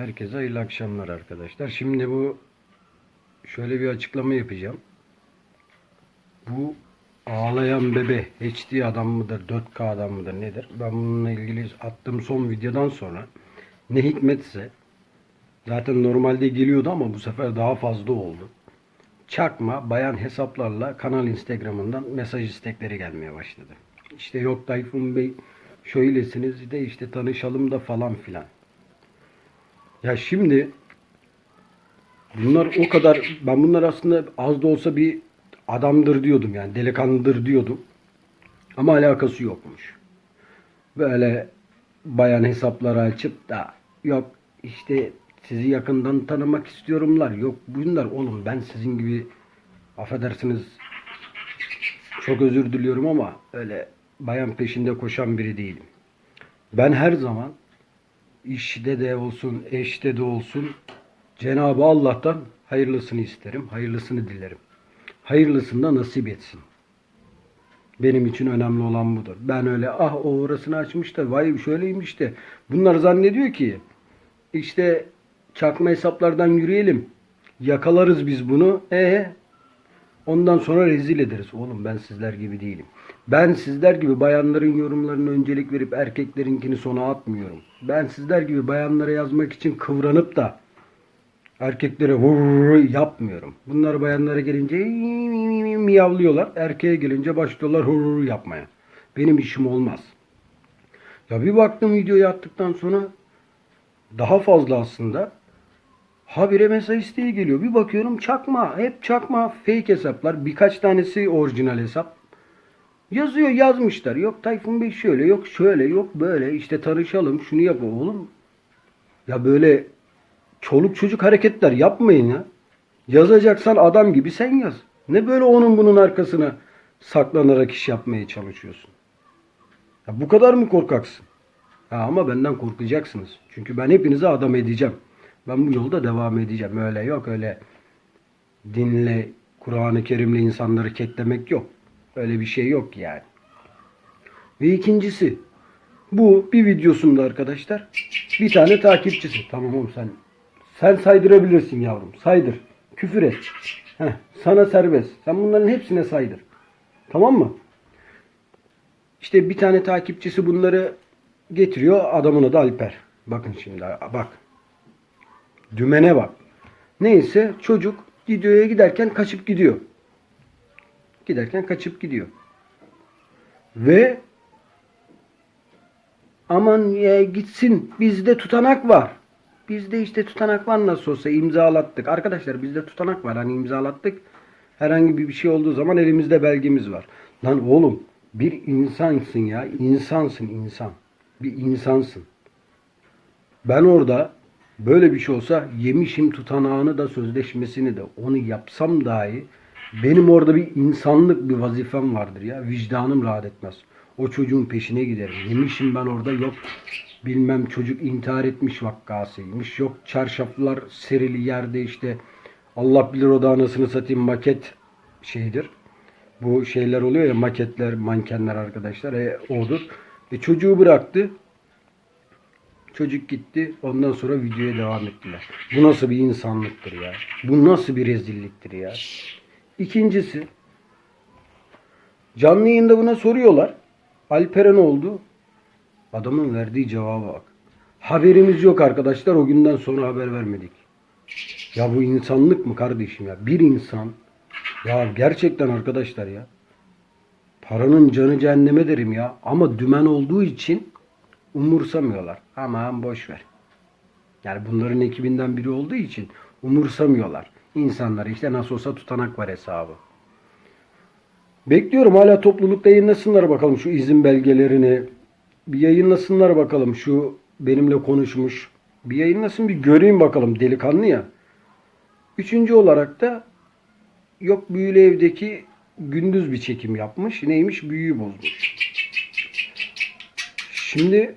Herkese hayırlı akşamlar arkadaşlar. Şimdi bu şöyle bir açıklama yapacağım. Bu ağlayan bebe HD adam mıdır, 4K adam mıdır nedir? Ben bununla ilgili attığım son videodan sonra ne hikmetse zaten normalde geliyordu ama bu sefer daha fazla oldu. Çakma bayan hesaplarla kanal Instagram'ından mesaj istekleri gelmeye başladı. İşte yok Tayfun Bey şöylesiniz de işte tanışalım da falan filan. Ya şimdi bunlar o kadar ben bunlar aslında az da olsa bir adamdır diyordum yani delikanlıdır diyordum. Ama alakası yokmuş. Böyle bayan hesapları açıp da yok işte sizi yakından tanımak istiyorumlar. Yok bunlar oğlum ben sizin gibi affedersiniz çok özür diliyorum ama öyle bayan peşinde koşan biri değilim. Ben her zaman işte de olsun, eşte de olsun Cenab-ı Allah'tan hayırlısını isterim, hayırlısını dilerim. Hayırlısını da nasip etsin. Benim için önemli olan budur. Ben öyle ah o orasını açmış da vay şöyleymiş de. Bunlar zannediyor ki işte çakma hesaplardan yürüyelim. Yakalarız biz bunu. E ondan sonra rezil ederiz. Oğlum ben sizler gibi değilim. Ben sizler gibi bayanların yorumlarına öncelik verip erkeklerinkini sona atmıyorum. Ben sizler gibi bayanlara yazmak için kıvranıp da erkeklere vur yapmıyorum. Bunlar bayanlara gelince miyavlıyorlar. Erkeğe gelince başlıyorlar hurur yapmaya. Benim işim olmaz. Ya bir baktım videoyu attıktan sonra daha fazla aslında habire mesaj isteği geliyor. Bir bakıyorum çakma. Hep çakma fake hesaplar. Birkaç tanesi orijinal hesap. Yazıyor yazmışlar. Yok Tayfun Bey şöyle yok şöyle yok böyle işte tanışalım şunu yap oğlum. Ya böyle çoluk çocuk hareketler yapmayın ya. Yazacaksan adam gibi sen yaz. Ne böyle onun bunun arkasına saklanarak iş yapmaya çalışıyorsun? Ya bu kadar mı korkaksın? Ha, ama benden korkacaksınız. Çünkü ben hepinize adam edeceğim. Ben bu yolda devam edeceğim. Öyle yok öyle dinle, Kur'an-ı Kerim'le insanları keklemek yok. Öyle bir şey yok yani. Ve ikincisi bu bir videosunda arkadaşlar bir tane takipçisi. Tamam oğlum sen sen saydırabilirsin yavrum. Saydır. Küfür et. Heh, sana serbest. Sen bunların hepsine saydır. Tamam mı? İşte bir tane takipçisi bunları getiriyor. Adamın adı Alper. Bakın şimdi bak. Dümene bak. Neyse çocuk videoya giderken kaçıp gidiyor. Giderken kaçıp gidiyor. Ve aman ya gitsin bizde tutanak var. Bizde işte tutanak var nasıl olsa imzalattık. Arkadaşlar bizde tutanak var hani imzalattık. Herhangi bir şey olduğu zaman elimizde belgemiz var. Lan oğlum bir insansın ya. insansın insan. Bir insansın. Ben orada böyle bir şey olsa yemişim tutanağını da sözleşmesini de onu yapsam dahi benim orada bir insanlık bir vazifem vardır ya. Vicdanım rahat etmez. O çocuğun peşine giderim. Yemişim ben orada yok bilmem çocuk intihar etmiş vakkasıymış. Yok çarşaflar serili yerde işte Allah bilir o da anasını satayım maket şeydir. Bu şeyler oluyor ya maketler, mankenler arkadaşlar. E, odur. E, çocuğu bıraktı. Çocuk gitti. Ondan sonra videoya devam ettiler. Bu nasıl bir insanlıktır ya? Bu nasıl bir rezilliktir ya? İkincisi canlı yayında buna soruyorlar. Alperen oldu. Adamın verdiği cevaba bak. Haberimiz yok arkadaşlar. O günden sonra haber vermedik. Ya bu insanlık mı kardeşim ya? Bir insan ya gerçekten arkadaşlar ya. Paranın canı cehenneme derim ya. Ama dümen olduğu için umursamıyorlar. Aman boş ver. Yani bunların ekibinden biri olduğu için umursamıyorlar. İnsanlar işte nasıl olsa tutanak var hesabı. Bekliyorum hala toplulukta yayınlasınlar bakalım şu izin belgelerini. Bir yayınlasınlar bakalım şu benimle konuşmuş. Bir yayınlasın bir göreyim bakalım delikanlı ya. Üçüncü olarak da yok büyülü evdeki gündüz bir çekim yapmış. Neymiş? Büyüyü bozmuş. Şimdi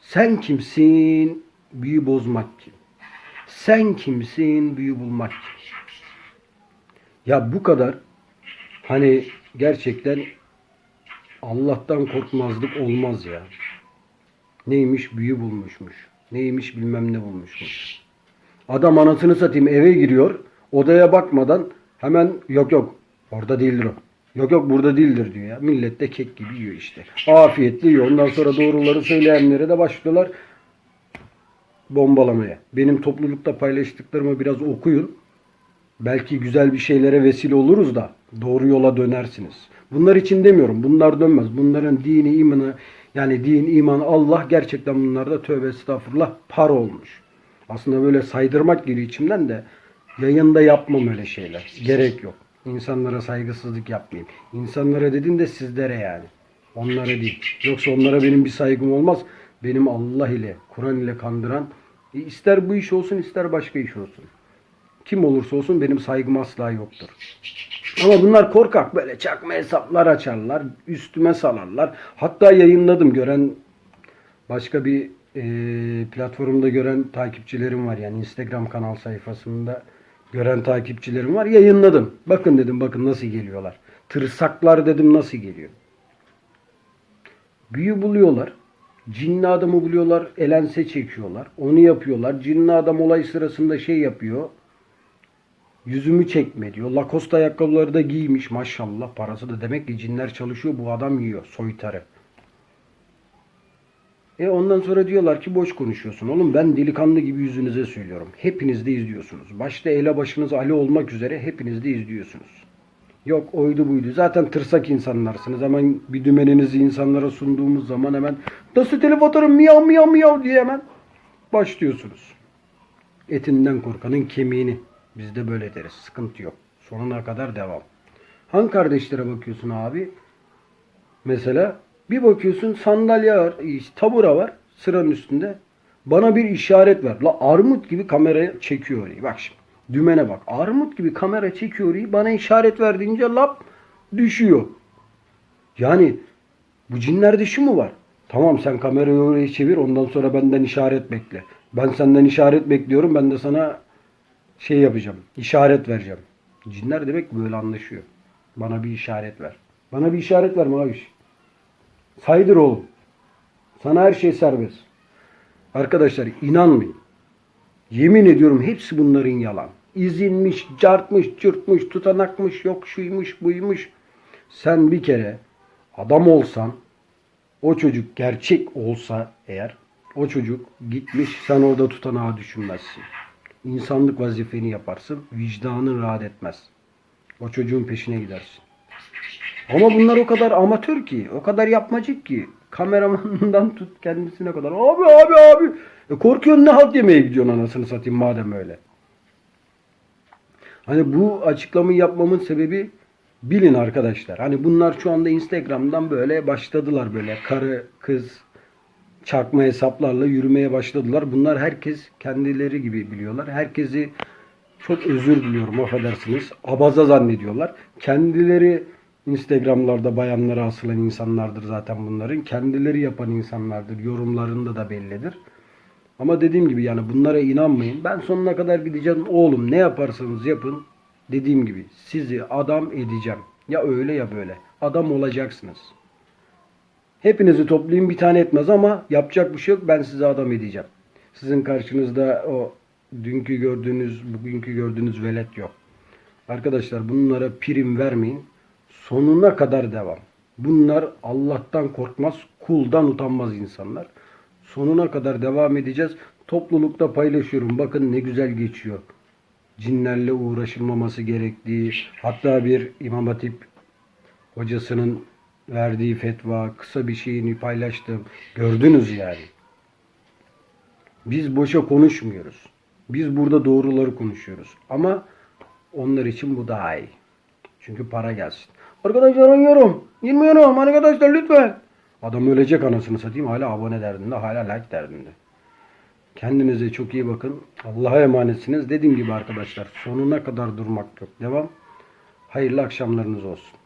sen kimsin? Büyü bozmak kim? Sen kimsin? Büyü bulmak kim? Ya bu kadar hani gerçekten Allah'tan korkmazlık olmaz ya. Neymiş? Büyü bulmuşmuş. Neymiş bilmem ne bulmuşmuş. Adam anasını satayım eve giriyor. Odaya bakmadan hemen yok yok orada değildir o. Yok yok burada değildir diyor ya. Millet de kek gibi yiyor işte. Afiyetli yiyor. Ondan sonra doğruları söyleyenlere de başlıyorlar bombalamaya. Benim toplulukta paylaştıklarımı biraz okuyun. Belki güzel bir şeylere vesile oluruz da doğru yola dönersiniz. Bunlar için demiyorum. Bunlar dönmez. Bunların dini, imanı yani din, iman, Allah gerçekten bunlarda tövbe estağfurullah par olmuş. Aslında böyle saydırmak geliyor içimden de yayında yapmam öyle şeyler. Gerek yok. İnsanlara saygısızlık yapmayayım. İnsanlara dedim de sizlere yani. Onlara değil. Yoksa onlara benim bir saygım olmaz. Benim Allah ile, Kur'an ile kandıran e, ister bu iş olsun ister başka iş olsun. Kim olursa olsun benim saygım asla yoktur. Ama bunlar korkak böyle çakma hesaplar açarlar, üstüme salarlar. Hatta yayınladım gören başka bir e, platformda gören takipçilerim var yani Instagram kanal sayfasında gören takipçilerim var. Yayınladım. Bakın dedim bakın nasıl geliyorlar. Tırsaklar dedim nasıl geliyor. Büyü buluyorlar. Cinli adamı buluyorlar. Elense çekiyorlar. Onu yapıyorlar. Cinli adam olay sırasında şey yapıyor. Yüzümü çekme diyor. Lacoste ayakkabıları da giymiş maşallah. Parası da demek ki cinler çalışıyor. Bu adam yiyor. Soytarı. E ondan sonra diyorlar ki boş konuşuyorsun. Oğlum ben delikanlı gibi yüzünüze söylüyorum. Hepiniz de izliyorsunuz. Başta ele başınız Ali olmak üzere hepiniz de izliyorsunuz. Yok oydu buydu. Zaten tırsak insanlarsınız. Hemen bir dümeninizi insanlara sunduğumuz zaman hemen nasıl telif atarım miyav miyav miyav diye hemen başlıyorsunuz. Etinden korkanın kemiğini. Biz de böyle deriz. Sıkıntı yok. Sonuna kadar devam. Han kardeşlere bakıyorsun abi. Mesela bir bakıyorsun sandalye var, tabura var sıranın üstünde. Bana bir işaret ver. La armut gibi kameraya çekiyor orayı. Bak şimdi. Dümene bak. Armut gibi kamera çekiyor orayı. Bana işaret ver lap düşüyor. Yani bu cinlerde şu mu var? Tamam sen kamerayı oraya çevir ondan sonra benden işaret bekle. Ben senden işaret bekliyorum. Ben de sana şey yapacağım. işaret vereceğim. Cinler demek böyle anlaşıyor. Bana bir işaret ver. Bana bir işaret ver Maviş. Saydır oğlum. Sana her şey serbest. Arkadaşlar inanmayın. Yemin ediyorum hepsi bunların yalan. İzinmiş, cartmış, cırtmış, tutanakmış, yok şuymuş, buymuş. Sen bir kere adam olsan, o çocuk gerçek olsa eğer, o çocuk gitmiş, sen orada tutanağı düşünmezsin. İnsanlık vazifeni yaparsın, vicdanın rahat etmez. O çocuğun peşine gidersin. Ama bunlar o kadar amatör ki, o kadar yapmacık ki. Kameramanından tut kendisine kadar. Abi abi abi. E korkuyorsun ne halt yemeye gidiyorsun anasını satayım madem öyle. Hani bu açıklamayı yapmamın sebebi bilin arkadaşlar. Hani bunlar şu anda Instagram'dan böyle başladılar böyle karı kız çakma hesaplarla yürümeye başladılar. Bunlar herkes kendileri gibi biliyorlar. Herkesi çok özür diliyorum affedersiniz. Abaza zannediyorlar. Kendileri Instagram'larda bayanlara asılan insanlardır zaten bunların. Kendileri yapan insanlardır. Yorumlarında da bellidir. Ama dediğim gibi yani bunlara inanmayın. Ben sonuna kadar gideceğim. Oğlum ne yaparsanız yapın. Dediğim gibi sizi adam edeceğim. Ya öyle ya böyle. Adam olacaksınız. Hepinizi toplayayım bir tane etmez ama yapacak bir şey yok. Ben size adam edeceğim. Sizin karşınızda o dünkü gördüğünüz, bugünkü gördüğünüz velet yok. Arkadaşlar bunlara prim vermeyin. Sonuna kadar devam. Bunlar Allah'tan korkmaz, kuldan utanmaz insanlar. Sonuna kadar devam edeceğiz. Toplulukta paylaşıyorum. Bakın ne güzel geçiyor. Cinlerle uğraşılmaması gerektiği, hatta bir İmam Hatip hocasının verdiği fetva, kısa bir şeyini paylaştım. Gördünüz yani. Biz boşa konuşmuyoruz. Biz burada doğruları konuşuyoruz. Ama onlar için bu daha iyi. Çünkü para gelsin. Arkadaşlar oynuyorum. Girmiyorum. Arkadaşlar lütfen. Adam ölecek anasını satayım. Hala abone derdinde. Hala like derdinde. Kendinize çok iyi bakın. Allah'a emanetsiniz. Dediğim gibi arkadaşlar sonuna kadar durmak yok. Devam. Hayırlı akşamlarınız olsun.